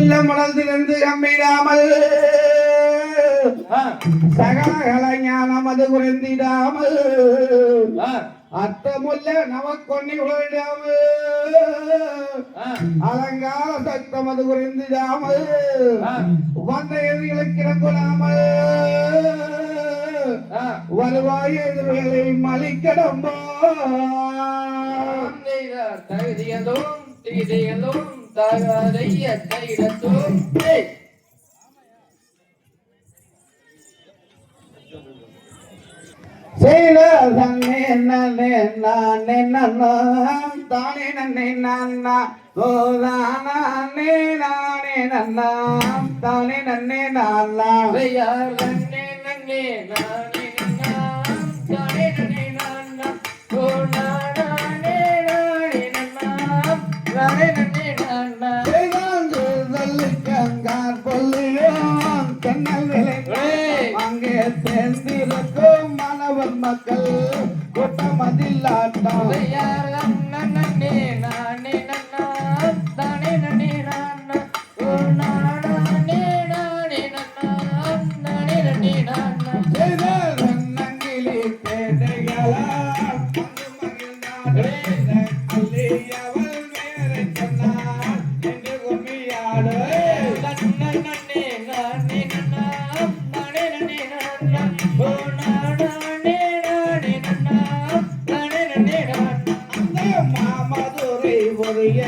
சொல்ல மலர்ந்திருந்து கம்பிடாமல் சகல ஞானமது குறைந்திடாமல் அத்தமுல்ல நமக்கொன்னி உழையாமல் அலங்கால சத்தம் அது குறைந்திடாமல் வந்த எதிர்களுக்கு இறங்கொடாமல் வருவாய எதிர்களை மலிக்கடம்போ. தகுதியதும் திகிதியதும் தகதை அத்த இடத்தும் தானே நன்னை நன்னா ஓ தானே நானே நன்னா தானே நன்னே நானா. யார் நன்னே நன்னே நானே என்ன விலங்கு அங்கே சேர்ந்திருக்கும் மாணவர் மக்கள் கூட்டமதில்லாட்டம்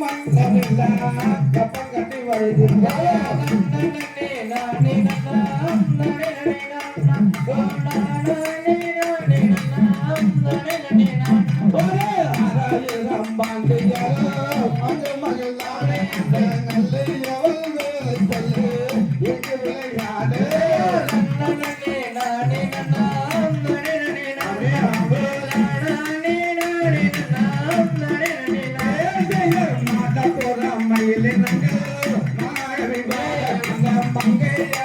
மன்னவில்லா கப்பம் கட்டி வருகிறார் மயிலே நாகவி பங்கையா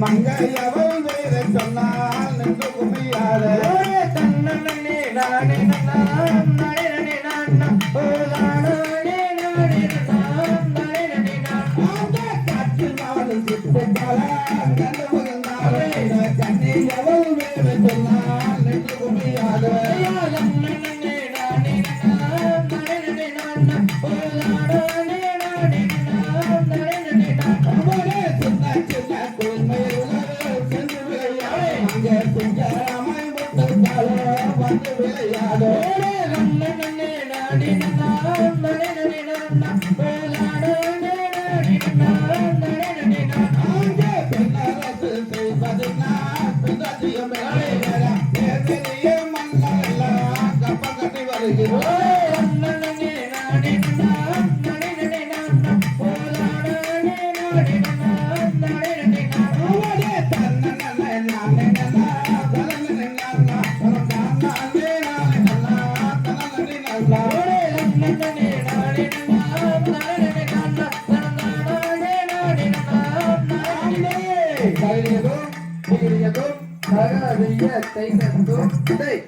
மங்கையவள் வேற சொன்னால் நின்று குமியாத தன்னே நானே நான் நானே நான் நானே நான் நான் காற்றில் மாவட்டம் வந்து விளையாட நன்ன நன்னே நாடி நன்னே நன்னே நன்னா விளையாட நாடி நன்னே நன்னே நாங்க பெண்ணரசு செய்வது நான் பிதாதியம் வேலையா தேசிய மன்னலா கப்ப கட்டி வருகிறோம் Tem cantor? Tem.